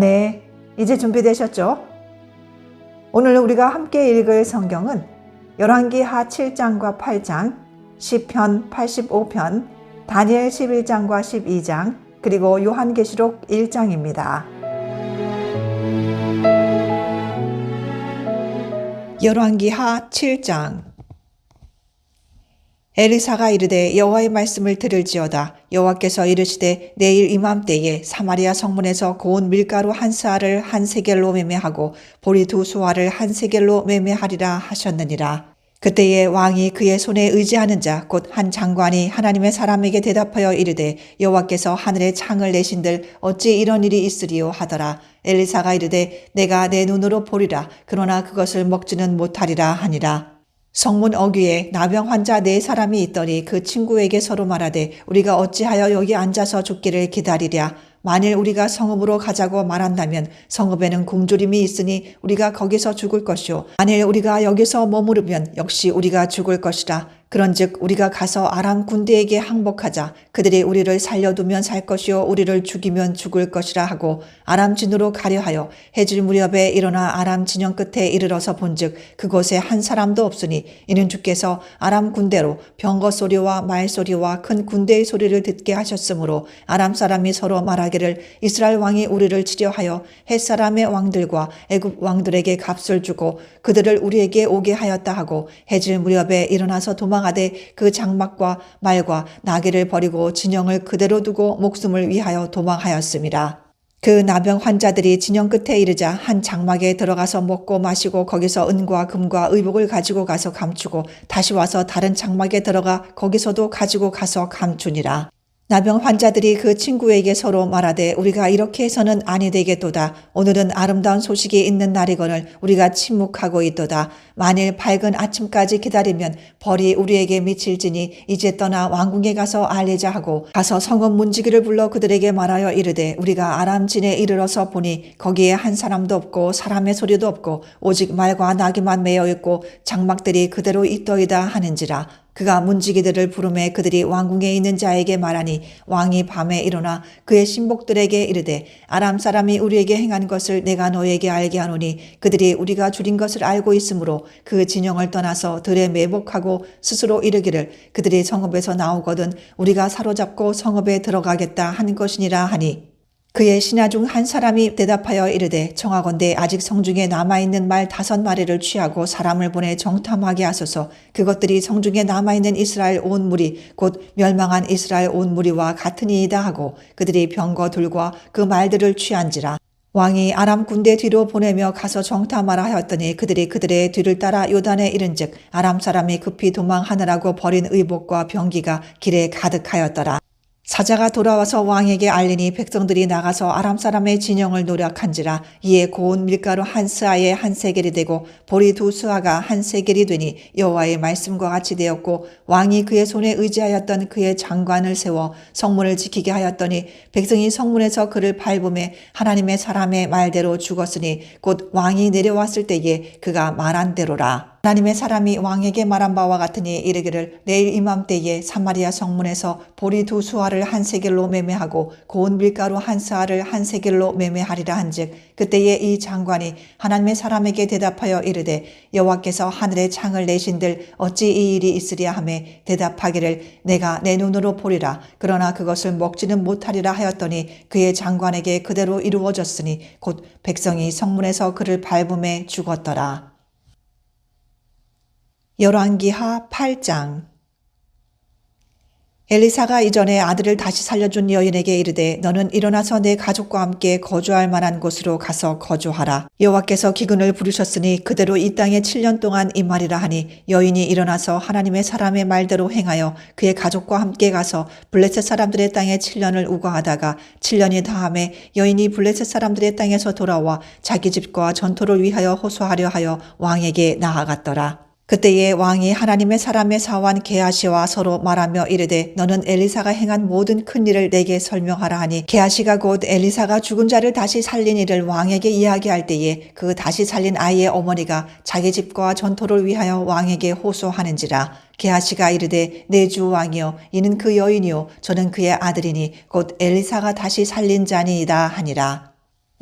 네, 이제 준비되셨죠? 오늘 우리가 함께 읽을 성경은 열왕기하 7장과 8장, 시편 85편, 다니엘 11장과 12장, 그리고 요한계시록 1장입니다. 열왕기하 7장 엘리사가 이르되 여호와의 말씀을 들을지어다. 여호와께서 이르시되 내일 이맘때에 사마리아 성문에서 고운 밀가루 한 스아를 한 세겔로 매매하고 보리 두 수아를 한 세겔로 매매하리라 하셨느니라. 그때에 왕이 그의 손에 의지하는 자 곧 한 장관이 하나님의 사람에게 대답하여 이르되 여호와께서 하늘에 창을 내신들 어찌 이런 일이 있으리요 하더라. 엘리사가 이르되 내가 내 눈으로 보리라. 그러나 그것을 먹지는 못하리라 하니라 성문 어귀에 나병 환자 네 사람이 있더니 그 친구에게 서로 말하되 우리가 어찌하여 여기 앉아서 죽기를 기다리랴? 만일 우리가 성읍으로 가자고 말한다면 성읍에는 굶주림이 있으니 우리가 거기서 죽을 것이요 만일 우리가 여기서 머무르면 역시 우리가 죽을 것이라 그런즉 우리가 가서 아람 군대에게 항복하자. 그들이 우리를 살려두면 살 것이요 우리를 죽이면 죽을 것이라 하고 아람 진으로 가려 하여 해질 무렵에 일어나 아람 진영 끝에 이르러서 본즉 그곳에 한 사람도 없으니 이는 주께서 아람 군대로 병거 소리와 말 소리와 큰 군대의 소리를 듣게 하셨으므로 아람 사람이 서로 말하기를 이스라엘 왕이 우리를 치려하여 햇 사람의 왕들과 애굽 왕들에게 값을 주고 그들을 우리에게 오게 하였다 하고 해질 무렵에 일어나서 도망 도망하되 그 장막과 말과 나귀를 버리고 진영을 그대로 두고 목숨을 위하여 도망하였습니다. 그 나병 환자들이 진영 끝에 이르자 한 장막에 들어가서 먹고 마시고 거기서 은과 금과 의복을 가지고 가서 감추고 다시 와서 다른 장막에 들어가 거기서도 가지고 가서 감추니라. 나병 환자들이 그 친구에게 서로 말하되 우리가 이렇게 해서는 아니 되겠도다. 오늘은 아름다운 소식이 있는 날이거늘 우리가 침묵하고 있도다. 만일 밝은 아침까지 기다리면 벌이 우리에게 미칠지니 이제 떠나 왕궁에 가서 알리자 하고 가서 성읍 문지기를 불러 그들에게 말하여 이르되 우리가 아람진에 이르러서 보니 거기에 한 사람도 없고 사람의 소리도 없고 오직 말과 나귀만 매여 있고 장막들이 그대로 있더이다 하는지라 그가 문지기들을 부름에 그들이 왕궁에 있는 자에게 말하니 왕이 밤에 일어나 그의 신복들에게 이르되 아람 사람이 우리에게 행한 것을 내가 너에게 알게 하노니 그들이 우리가 줄인 것을 알고 있으므로 그 진영을 떠나서 들에 매복하고 스스로 이르기를 그들이 성읍에서 나오거든 우리가 사로잡고 성읍에 들어가겠다 한 것이니라 하니 그의 신하 중 한 사람이 대답하여 이르되 청하건대 아직 성중에 남아있는 말 다섯 마리를 취하고 사람을 보내 정탐하게 하소서. 그것들이 성중에 남아있는 이스라엘 온 무리 곧 멸망한 이스라엘 온 무리와 같으니이다 하고 그들이 병거 둘과 그 말들을 취한지라. 왕이 아람 군대 뒤로 보내며 가서 정탐하라 하였더니 그들이 그들의 뒤를 따라 요단에 이른즉 아람 사람이 급히 도망하느라고 버린 의복과 병기가 길에 가득하였더라 사자가 돌아와서 왕에게 알리니 백성들이 나가서 아람 사람의 진영을 노력한지라 이에 고운 밀가루 한 스아에 한 세겔이 되고 보리 두 스아가 한 세겔이 되니 여호와의 말씀과 같이 되었고 왕이 그의 손에 의지하였던 그의 장관을 세워 성문을 지키게 하였더니 백성이 성문에서 그를 밟음에 하나님의 사람의 말대로 죽었으니 곧 왕이 내려왔을 때에 그가 말한 대로라. 하나님의 사람이 왕에게 말한 바와 같으니 이르기를 내일 이맘때에 사마리아 성문에서 보리 두 수알을 한 세겔로 매매하고 고운 밀가루 한 스알을 한 세겔로 매매하리라 한즉 그때에 이 장관이 하나님의 사람에게 대답하여 이르되 여호와께서 하늘에 창을 내신들 어찌 이 일이 있으랴 하매 대답하기를 내가 내 눈으로 보리라 그러나 그것을 먹지는 못하리라 하였더니 그의 장관에게 그대로 이루어졌으니 곧 백성이 성문에서 그를 밟음에 죽었더라. 열왕기하 8장 엘리사가 이전에 아들을 다시 살려준 여인에게 이르되 너는 일어나서 내 가족과 함께 거주할 만한 곳으로 가서 거주하라. 여호와께서 기근을 부르셨으니 그대로 이 땅에 7년 동안 임하리라 하니 여인이 일어나서 하나님의 사람의 말대로 행하여 그의 가족과 함께 가서 블레셋 사람들의 땅에 7년을 우거하다가 7년이 다함에 여인이 블레셋 사람들의 땅에서 돌아와 자기 집과 전토를 위하여 호소하려 하여 왕에게 나아갔더라. 그때에 왕이 하나님의 사람의 사원 게하시와 서로 말하며 이르되 너는 엘리사가 행한 모든 큰 일을 내게 설명하라 하니 게하시가 곧 엘리사가 죽은 자를 다시 살린 일을 왕에게 이야기할 때에 그 다시 살린 아이의 어머니가 자기 집과 전토를 위하여 왕에게 호소하는지라. 게하시가 이르되 내 주 왕이여 이는 그 여인이요. 저는 그의 아들이니 곧 엘리사가 다시 살린 자니이다 하니라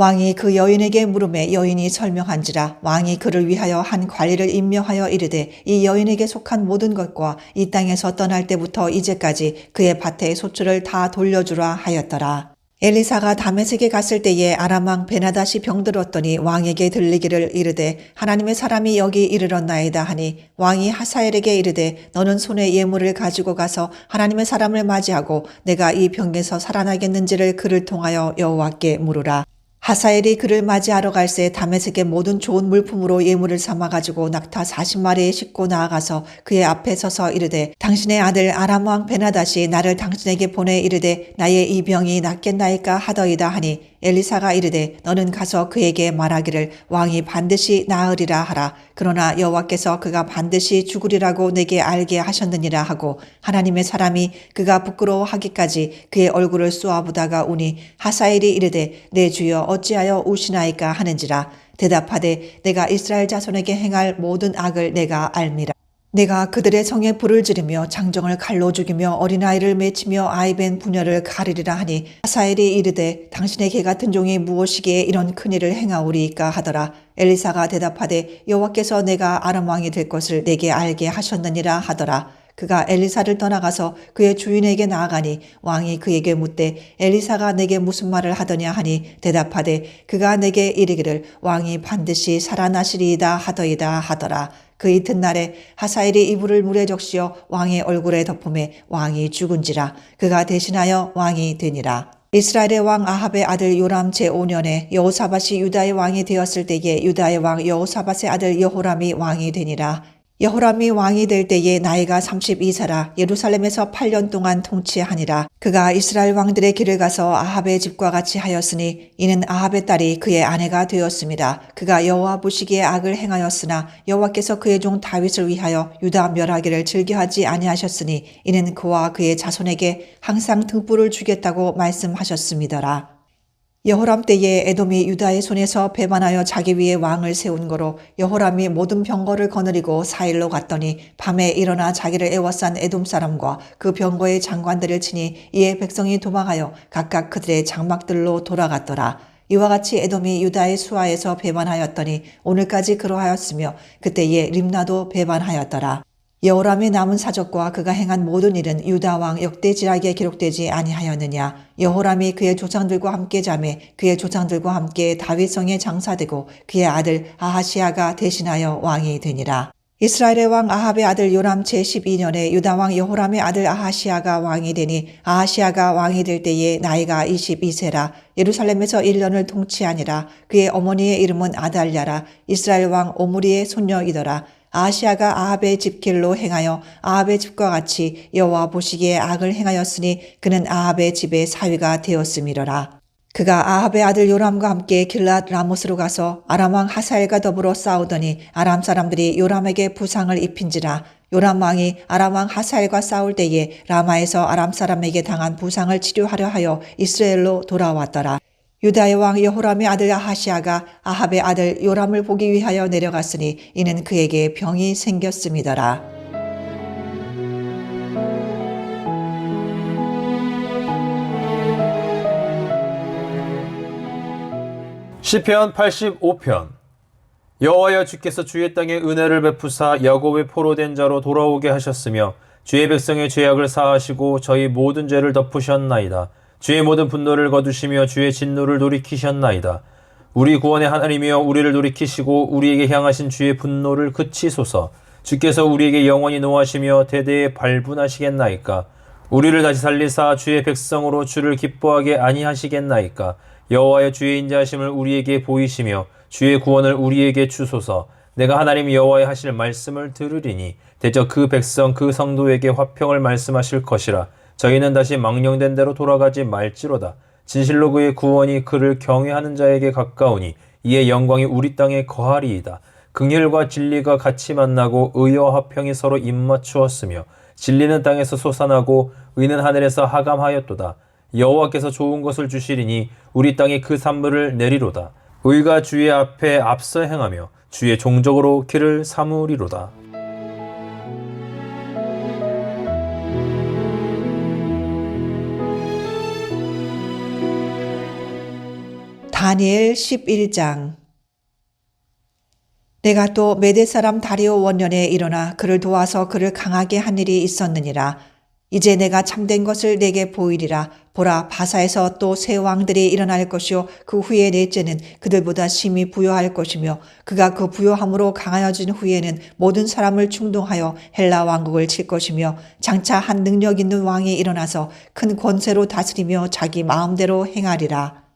왕이 그 여인에게 물음에 여인이 설명한지라 왕이 그를 위하여 한 관리를 임명하여 이르되 이 여인에게 속한 모든 것과 이 땅에서 떠날 때부터 이제까지 그의 밭의 소출을 다 돌려주라 하였더라. 엘리사가 다메섹에 갔을 때에 아람왕 베나다시 병들었더니 왕에게 들리기를 이르되 하나님의 사람이 여기 이르렀나이다 하니 왕이 하사엘에게 이르되 너는 손에 예물을 가지고 가서 하나님의 사람을 맞이하고 내가 이 병에서 살아나겠는지를 그를 통하여 여호와께 물으라. 하사엘이 그를 맞이하러 갈새 다메섹의 모든 좋은 물품으로 예물을 삼아 가지고 낙타 40마리에 싣고 나아가서 그의 앞에 서서 이르되 당신의 아들 아람 왕 베나다시 나를 당신에게 보내 이르되 나의 이 병이 낫겠나이까 하더이다 하니 엘리사가 이르되 너는 가서 그에게 말하기를 왕이 반드시 나으리라 하라. 그러나 여호와께서 그가 반드시 죽으리라고 내게 알게 하셨느니라 하고 하나님의 사람이 그가 부끄러워하기까지 그의 얼굴을 쏘아보다가 우니 하사엘이 이르되 내 주여 어찌하여 우시나이까 하는지라. 대답하되 내가 이스라엘 자손에게 행할 모든 악을 내가 알미라 내가 그들의 성에 불을 지르며 장정을 칼로 죽이며 어린아이를 맺히며 아이벤 부녀를 가리리라 하니 하사엘이 이르되 당신의 개 같은 종이 무엇이기에 이런 큰일을 행하오리이까 하더라. 엘리사가 대답하되 여호와께서 내가 아람 왕이 될 것을 내게 알게 하셨느니라 하더라. 그가 엘리사를 떠나가서 그의 주인에게 나아가니 왕이 그에게 묻되 엘리사가 내게 무슨 말을 하더냐 하니 대답하되 그가 내게 이르기를 왕이 반드시 살아나시리이다 하더이다 하더라 그 이튿날에 하사엘이 이불을 물에 적시어 왕의 얼굴에 덮음에 왕이 죽은지라 그가 대신하여 왕이 되니라. 이스라엘의 왕 아합의 아들 요람 제5년에 여호사밧이 유다의 왕이 되었을 때에 유다의 왕 여호사밧의 아들 여호람이 왕이 되니라. 여호람이 왕이 될 때에 나이가 32세라 예루살렘에서 8년 동안 통치하니라. 그가 이스라엘 왕들의 길을 가서 아합의 집과 같이 하였으니 이는 아합의 딸이 그의 아내가 되었습니다. 그가 여호와 보시기에 악을 행하였으나 여호와께서 그의 종 다윗을 위하여 유다 멸하기를 즐겨하지 아니하셨으니 이는 그와 그의 자손에게 항상 등불을 주겠다고 말씀하셨음이더라. 여호람 때에 에돔이 유다의 손에서 배반하여 자기 위에 왕을 세운 거로 여호람이 모든 병거를 거느리고 사일로 갔더니 밤에 일어나 자기를 애워싼 에돔 사람과 그 병거의 장관들을 치니 이에 백성이 도망하여 각각 그들의 장막들로 돌아갔더라. 이와 같이 에돔이 유다의 수하에서 배반하였더니 오늘까지 그러하였으며 그때에 림나도 배반하였더라. 여호람의 남은 사적과 그가 행한 모든 일은 유다 왕 역대지락에 기록되지 아니하였느냐? 여호람이 그의 조상들과 함께 자매 그의 조상들과 함께 다윗성에 장사되고 그의 아들 아하시아가 대신하여 왕이 되니라. 이스라엘의 왕 아합의 아들 요람 제12년에 유다 왕 여호람의 아들 아하시아가 왕이 되니 아하시아가 왕이 될 때에 나이가 22세라. 예루살렘에서 1년을 통치하니라. 그의 어머니의 이름은 아달랴라. 이스라엘 왕 오므리의 손녀이더라 아시아가 아합의 집길로 행하여 아합의 집과 같이 여호와 보시기에 악을 행하였으니 그는 아합의 집의 사위가 되었음이로라. 그가 아합의 아들 요람과 함께 길랏 라못으로 가서 아람 왕 하사엘과 더불어 싸우더니 아람 사람들이 요람에게 부상을 입힌지라 요람 왕이 아람 왕 하사엘과 싸울 때에 라마에서 아람 사람에게 당한 부상을 치료하려 하여 이스라엘로 돌아왔더라. 유다의 왕 여호람의 아들 아하시아가 아합의 아들 요람을 보기 위하여 내려갔으니 이는 그에게 병이 생겼음이더라. 시편 85편 여호와여 주께서 주의 땅에 은혜를 베푸사 야곱의 포로된 자로 돌아오게 하셨으며 주의 백성의 죄악을 사하시고 저희 모든 죄를 덮으셨나이다. 주의 모든 분노를 거두시며 주의 진노를 돌이키셨나이다. 우리 구원의 하나님이여 우리를 돌이키시고 우리에게 향하신 주의 분노를 그치소서. 주께서 우리에게 영원히 노하시며 대대에 발분하시겠나이까. 우리를 다시 살리사 주의 백성으로 주를 기뻐하게 아니하시겠나이까 여호와의 주의 인자하심을 우리에게 보이시며 주의 구원을 우리에게 주소서 내가 하나님 여호와의 하실 말씀을 들으리니 대저 그 백성 그 성도에게 화평을 말씀하실 것이라 저희는 다시 망령된 대로 돌아가지 말지로다 진실로 그의 구원이 그를 경외하는 자에게 가까우니 이의 영광이 우리 땅에 거하리이다 긍휼과 진리가 같이 만나고 의와 화평이 서로 입맞추었으며 진리는 땅에서 솟아나고 의는 하늘에서 하감하였도다. 여호와께서 좋은 것을 주시리니 우리 땅에 그 산물을 내리로다. 의가 주의 앞에 앞서 행하며 주의 종적으로 길을 삼으리로다. 다니엘 11장 내가 또 메대 사람 다리오 원년에 일어나 그를 도와서 그를 강하게 한 일이 있었느니라. 이제 내가 참된 것을 내게 보이리라. 보라, 바사에서 또 새 왕들이 일어날 것이요. 그 후에 넷째는 그들보다 심히 부여할 것이며, 그가 그 부여함으로 강하여진 후에는 모든 사람을 충동하여 헬라 왕국을 칠 것이며, 장차 한 능력 있는 왕이 일어나서 큰 권세로 다스리며 자기 마음대로 행하리라.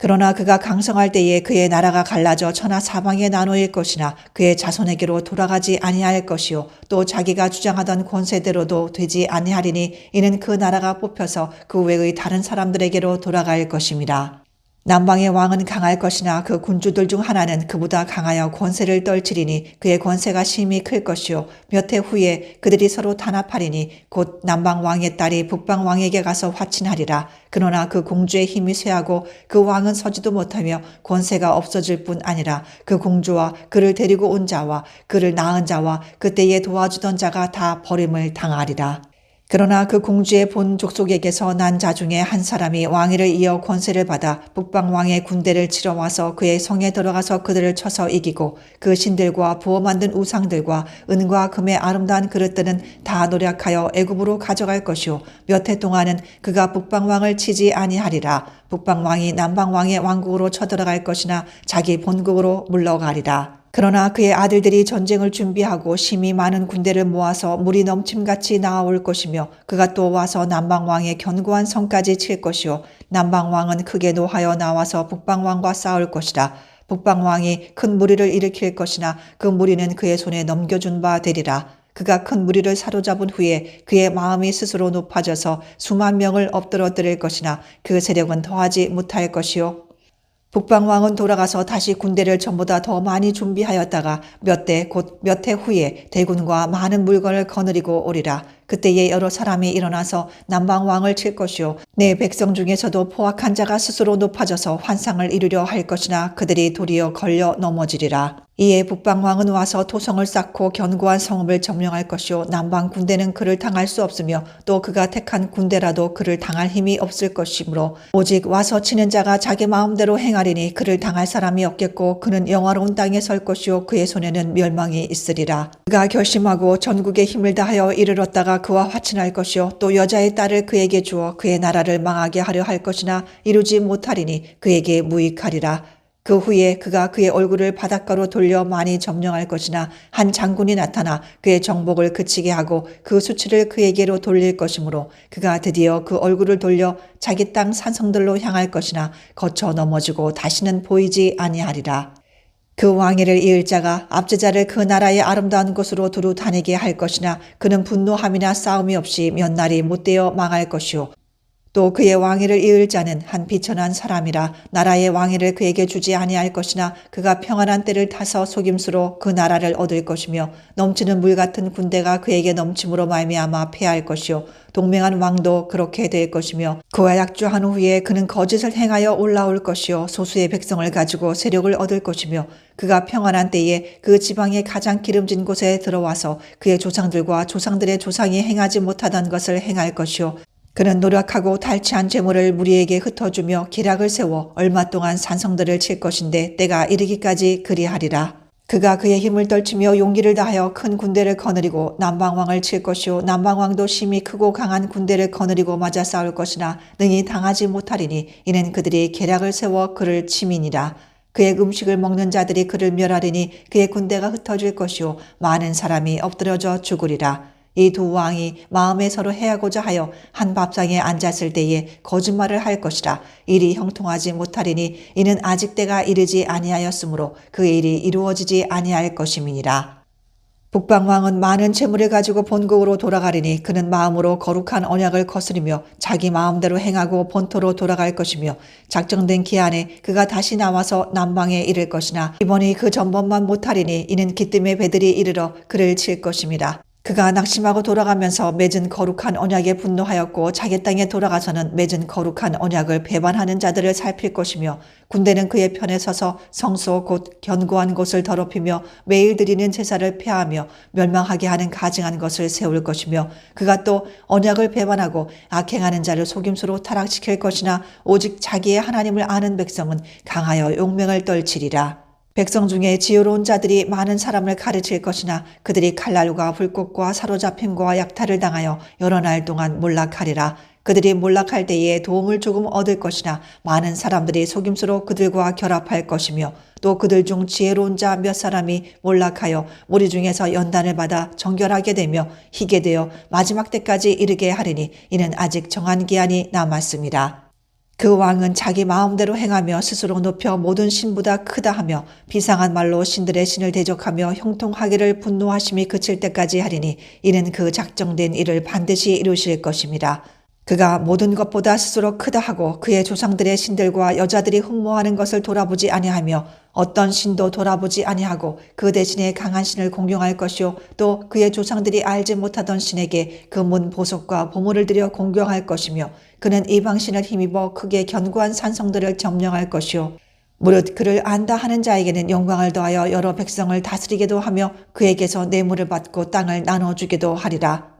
그러나 그가 강성할 때에 그의 나라가 갈라져 천하 사방에 나누일 것이나 그의 자손에게로 돌아가지 아니할 것이요 또 자기가 주장하던 권세대로도 되지 아니하리니 이는 그 나라가 뽑혀서 그 외의 다른 사람들에게로 돌아갈 것임이라. 남방의 왕은 강할 것이나 그 군주들 중 하나는 그보다 강하여 권세를 떨치리니 그의 권세가 심히 클 것이요. 몇 해 후에 그들이 서로 단합하리니 곧 남방 왕의 딸이 북방 왕에게 가서 화친하리라. 그러나 그 공주의 힘이 쇠하고 그 왕은 서지도 못하며 권세가 없어질 뿐 아니라 그 공주와 그를 데리고 온 자와 그를 낳은 자와 그때에 도와주던 자가 다 버림을 당하리라 그러나 그 공주의 본 족속에게서 난 자 중에 한 사람이 왕위를 이어 권세를 받아 북방 왕의 군대를 치러 와서 그의 성에 들어가서 그들을 쳐서 이기고 그 신들과 부어 만든 우상들과 은과 금의 아름다운 그릇들은 다 노력하여 애굽으로 가져갈 것이요 몇 해 동안은 그가 북방 왕을 치지 아니하리라. 북방 왕이 남방 왕의 왕국으로 쳐들어갈 것이나 자기 본국으로 물러가리라 그러나 그의 아들들이 전쟁을 준비하고 심히 많은 군대를 모아서 물이 넘침같이 나아올 것이며 그가 또 와서 남방왕의 견고한 성까지 칠 것이요. 남방왕은 크게 노하여 나와서 북방왕과 싸울 것이라. 북방왕이 큰 무리를 일으킬 것이나 그 무리는 그의 손에 넘겨준 바 되리라. 그가 큰 무리를 사로잡은 후에 그의 마음이 스스로 높아져서 수만 명을 엎드러뜨릴 것이나 그 세력은 더하지 못할 것이요 북방왕은 돌아가서 다시 군대를 전보다 더 많이 준비하였다가 몇 대 곧 몇 해 후에 대군과 많은 물건을 거느리고 오리라. 그때에 여러 사람이 일어나서 남방왕을 칠 것이요. 내 백성 중에서도 포악한 자가 스스로 높아져서 환상을 이루려 할 것이나 그들이 도리어 걸려 넘어지리라. 이에 북방왕은 와서 토성을 쌓고 견고한 성읍을 점령할 것이요 남방 군대는 그를 당할 수 없으며 또 그가 택한 군대라도 그를 당할 힘이 없을 것이므로 오직 와서 치는 자가 자기 마음대로 행하리니 그를 당할 사람이 없겠고 그는 영화로운 땅에 설 것이요 그의 손에는 멸망이 있으리라 그가 결심하고 전국에 힘을 다하여 이르렀다가 그와 화친할 것이요 또 여자의 딸을 그에게 주어 그의 나라를 망하게 하려 할 것이나 이루지 못하리니 그에게 무익하리라 그 후에 그가 그의 얼굴을 바닷가로 돌려 많이 점령할 것이나 한 장군이 나타나 그의 정복을 그치게 하고 그 수치를 그에게로 돌릴 것이므로 그가 드디어 그 얼굴을 돌려 자기 땅 산성들로 향할 것이나 거쳐 넘어지고 다시는 보이지 아니하리라. 그 왕위를 이을 자가 압제자를 그 나라의 아름다운 곳으로 두루 다니게 할 것이나 그는 분노함이나 싸움이 없이 몇 날이 못되어 망할 것이요 또 그의 왕위를 이을 자는 한 비천한 사람이라 나라의 왕위를 그에게 주지 아니할 것이나 그가 평안한 때를 타서 속임수로 그 나라를 얻을 것이며 넘치는 물 같은 군대가 그에게 넘침으로 말미암아 패할 것이요. 동맹한 왕도 그렇게 될 것이며 그와 약주한 후에 그는 거짓을 행하여 올라올 것이요. 소수의 백성을 가지고 세력을 얻을 것이며 그가 평안한 때에 그 지방의 가장 기름진 곳에 들어와서 그의 조상들과 조상들의 조상이 행하지 못하던 것을 행할 것이요 그는 노력하고 탈취한 재물을 무리에게 흩어주며 기락을 세워 얼마 동안 산성들을 칠 것인데 때가 이르기까지 그리하리라. 그가 그의 힘을 떨치며 용기를 다하여 큰 군대를 거느리고 남방왕을 칠 것이요 남방왕도 심히 크고 강한 군대를 거느리고 맞아 싸울 것이나 능히 당하지 못하리니 이는 그들이 계략을 세워 그를 치민이라. 그의 음식을 먹는 자들이 그를 멸하리니 그의 군대가 흩어질 것이요 많은 사람이 엎드려져 죽으리라. 이 두 왕이 마음에 서로 해하고자 하여 한 밥상에 앉았을 때에 거짓말을 할 것이라 일이 형통하지 못하리니 이는 아직 때가 이르지 아니하였으므로 그 일이 이루어지지 아니할 것임이니라. 북방왕은 많은 재물을 가지고 본국으로 돌아가리니 그는 마음으로 거룩한 언약을 거스리며 자기 마음대로 행하고 본토로 돌아갈 것이며 작정된 기한에 그가 다시 나와서 남방에 이를 것이나 이번이 그 전번만 못하리니 이는 기뜸의 배들이 이르러 그를 칠 것입니다. 그가 낙심하고 돌아가면서 맺은 거룩한 언약에 분노하였고 자기 땅에 돌아가서는 맺은 거룩한 언약을 배반하는 자들을 살필 것이며 군대는 그의 편에 서서 성소 곧 견고한 곳을 더럽히며 매일 드리는 제사를 폐하며 멸망하게 하는 가증한 것을 세울 것이며 그가 또 언약을 배반하고 악행하는 자를 속임수로 타락시킬 것이나 오직 자기의 하나님을 아는 백성은 강하여 용맹을 떨치리라. 백성 중에 지혜로운 자들이 많은 사람을 가르칠 것이나 그들이 칼날과 불꽃과 사로잡힘과 약탈을 당하여 여러 날 동안 몰락하리라. 그들이 몰락할 때에 도움을 조금 얻을 것이나 많은 사람들이 속임수로 그들과 결합할 것이며 또 그들 중 지혜로운 자 몇 사람이 몰락하여 무리 중에서 연단을 받아 정결하게 되며 희게 되어 마지막 때까지 이르게 하리니 이는 아직 정한 기한이 남았습니다. 그 왕은 자기 마음대로 행하며 스스로 높여 모든 신보다 크다 하며 비상한 말로 신들의 신을 대적하며 형통하기를 분노하심이 그칠 때까지 하리니 이는 그 작정된 일을 반드시 이루실 것입니다. 그가 모든 것보다 스스로 크다 하고 그의 조상들의 신들과 여자들이 흠모하는 것을 돌아보지 아니하며 어떤 신도 돌아보지 아니하고 그 대신에 강한 신을 공경할 것이요 또 그의 조상들이 알지 못하던 신에게 그문 보석과 보물을 들여 공경할 것이며 그는 이방 신을 힘입어 크게 견고한 산성들을 점령할 것이요 무릇 그를 안다 하는 자에게는 영광을 더하여 여러 백성을 다스리게도 하며 그에게서 뇌물을 받고 땅을 나눠주기도 하리라.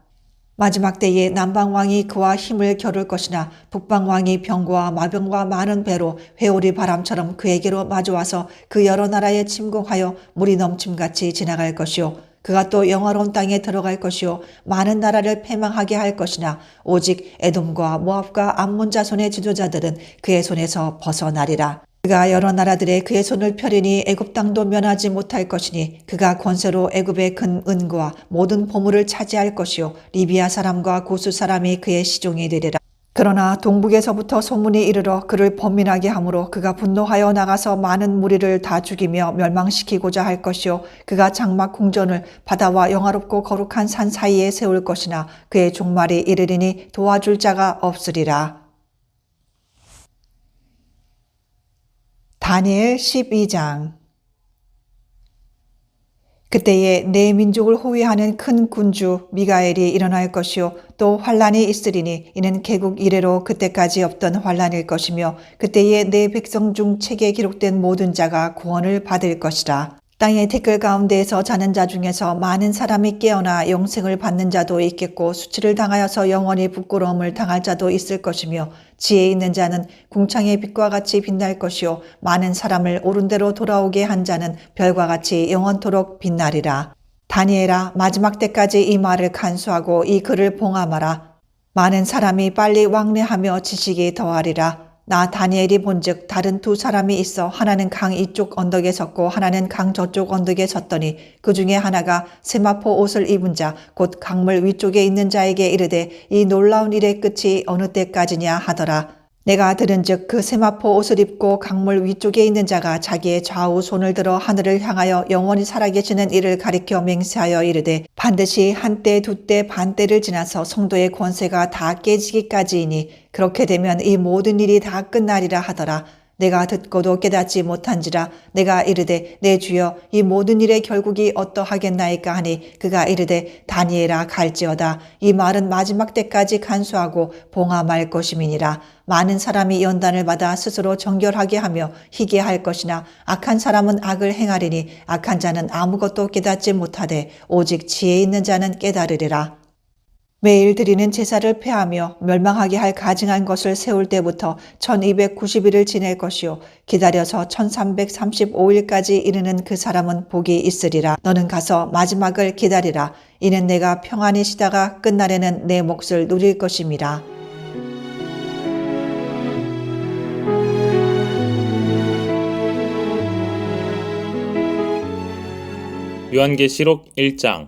마지막 때에 남방 왕이 그와 힘을 겨룰 것이나 북방 왕이 병과 마병과 많은 배로 회오리 바람처럼 그에게로 마주와서 그 여러 나라에 침공하여 물이 넘침같이 지나갈 것이요. 그가 또 영화로운 땅에 들어갈 것이요. 많은 나라를 패망하게 할 것이나 오직 에돔과 모압과 암몬 자손의 지도자들은 그의 손에서 벗어나리라 그가 여러 나라들의 그의 손을 펴리니 애굽 땅도 면하지 못할 것이니 그가 권세로 애굽의 큰 은과 모든 보물을 차지할 것이요 리비아 사람과 고수 사람이 그의 시종이 되리라. 그러나 동북에서부터 소문이 이르러 그를 범민하게 하므로 그가 분노하여 나가서 많은 무리를 다 죽이며 멸망시키고자 할 것이요 그가 장막 궁전을 바다와 영화롭고 거룩한 산 사이에 세울 것이나 그의 종말이 이르리니 도와줄 자가 없으리라. 다니엘 12장. 그때에 내 민족을 호위하는 큰 군주 미가엘이 일어날 것이요. 또 환란이 있으리니 이는 개국 이래로 그때까지 없던 환란일 것이며 그때에 내 백성 중 책에 기록된 모든 자가 구원을 받을 것이라 땅의 댓글 가운데에서 자는 자 중에서 많은 사람이 깨어나 영생을 받는 자도 있겠고 수치를 당하여서 영원히 부끄러움을 당할 자도 있을 것이며 지혜 있는 자는 궁창의 빛과 같이 빛날 것이요 많은 사람을 옳은 대로 돌아오게 한 자는 별과 같이 영원토록 빛나리라. 다니엘아 마지막 때까지 이 말을 간수하고 이 글을 봉함하라. 많은 사람이 빨리 왕래하며 지식이 더하리라. 나 다니엘이 본즉 다른 두 사람이 있어 하나는 강 이쪽 언덕에 섰고 하나는 강 저쪽 언덕에 섰더니 그 중에 하나가 세마포 옷을 입은 자 곧 강물 위쪽에 있는 자에게 이르되 이 놀라운 일의 끝이 어느 때까지냐 하더라. 내가 들은즉 그 세마포 옷을 입고 강물 위쪽에 있는 자가 자기의 좌우 손을 들어 하늘을 향하여 영원히 살아계시는 이를 가리켜 맹세하여 이르되 반드시 한때 두때 반때를 지나서 성도의 권세가 다 깨지기까지이니 그렇게 되면 이 모든 일이 다 끝나리라 하더라. 내가 듣고도 깨닫지 못한지라 내가 이르되 내 주여 이 모든 일의 결국이 어떠하겠나이까 하니 그가 이르되 다니엘아 갈지어다. 이 말은 마지막 때까지 간수하고 봉함할 것임이니라. 많은 사람이 연단을 받아 스스로 정결하게 하며 희게 할 것이나 악한 사람은 악을 행하리니 악한 자는 아무것도 깨닫지 못하되 오직 지혜 있는 자는 깨달으리라 매일 드리는 제사를 폐하며 멸망하게 할 가증한 것을 세울 때부터 1290일을 지낼 것이요 기다려서 1335일까지 이르는 그 사람은 복이 있으리라. 너는 가서 마지막을 기다리라. 이는 내가 평안히 쉬다가 끝날에는 내 몫을 누릴 것임이라. 요한계시록 1장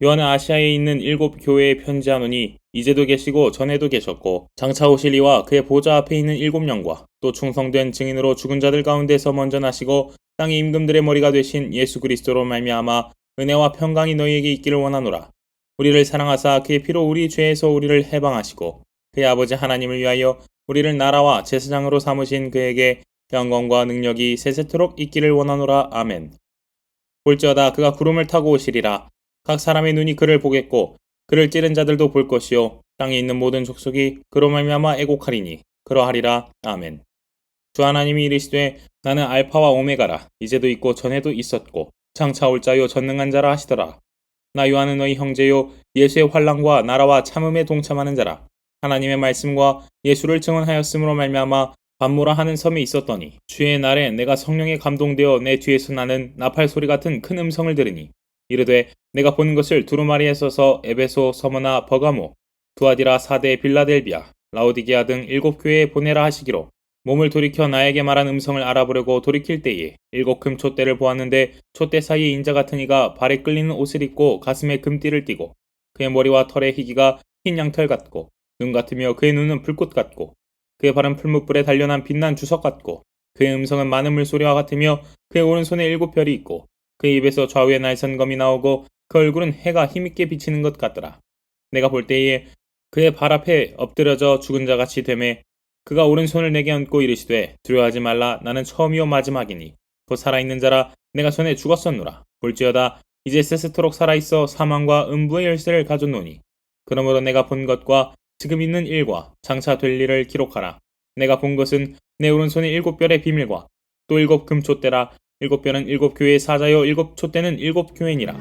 요한은 아시아에 있는 일곱 교회에 편지하노니 이제도 계시고 전에도 계셨고 장차 오실 이와 그의 보좌 앞에 있는 일곱 영과 또 충성된 증인으로 죽은 자들 가운데서 먼저 나시고 땅의 임금들의 머리가 되신 예수 그리스도로 말미암아 은혜와 평강이 너희에게 있기를 원하노라. 우리를 사랑하사 그의 피로 우리 죄에서 우리를 해방하시고 그의 아버지 하나님을 위하여 우리를 나라와 제사장으로 삼으신 그에게 영광과 능력이 세세토록 있기를 원하노라. 아멘. 볼지어다 그가 구름을 타고 오시리라. 각 사람의 눈이 그를 보겠고 그를 찌른 자들도 볼 것이요 땅에 있는 모든 족속이 그로 말미암아 애곡하리니 그러하리라. 아멘. 주 하나님이 이르시되 나는 알파와 오메가라 이제도 있고 전에도 있었고 장차 올 자요 전능한 자라 하시더라. 나 요한은 너희 형제요 예수의 환란과 나라와 참음에 동참하는 자라. 하나님의 말씀과 예수를 증언하였으므로 말미암아 반모라 하는 섬에 있었더니 주의 날에 내가 성령에 감동되어 내 뒤에서 나는 나팔 소리 같은 큰 음성을 들으니 이르되 내가 본 것을 두루마리에 써서 에베소, 서머나, 버가모, 두아디라, 사대, 빌라델비아, 라오디게아 등 일곱 교회에 보내라 하시기로 몸을 돌이켜 나에게 말한 음성을 알아보려고 돌이킬 때에 일곱 금 촛대를 보았는데 촛대 사이에 인자 같은 이가 발에 끌리는 옷을 입고 가슴에 금띠를 띠고 그의 머리와 털의 희기가 흰 양털 같고 눈 같으며 그의 눈은 불꽃 같고 그의 발은 풀무불에 단련한 빛난 주석 같고 그의 음성은 많은 물소리와 같으며 그의 오른손에 일곱 별이 있고 그의 입에서 좌우에 날선검이 나오고 그 얼굴은 해가 힘있게 비치는 것 같더라. 내가 볼 때에 그의 발 앞에 엎드려져 죽은 자 같이 되매 그가 오른손을 내게 얹고 이르시되 두려워하지 말라. 나는 처음이요 마지막이니 곧 살아있는 자라. 내가 전에 죽었었노라. 볼지어다 이제 세세토록 살아있어 사망과 음부의 열쇠를 가졌노니. 그러므로 내가 본 것과 지금 있는 일과 장차 될 일을 기록하라. 내가 본 것은 내 오른손의 일곱 별의 비밀과 또 일곱 금촛대라 일곱 별은 일곱 교회의 사자요. 일곱 촛대는 일곱 교회니라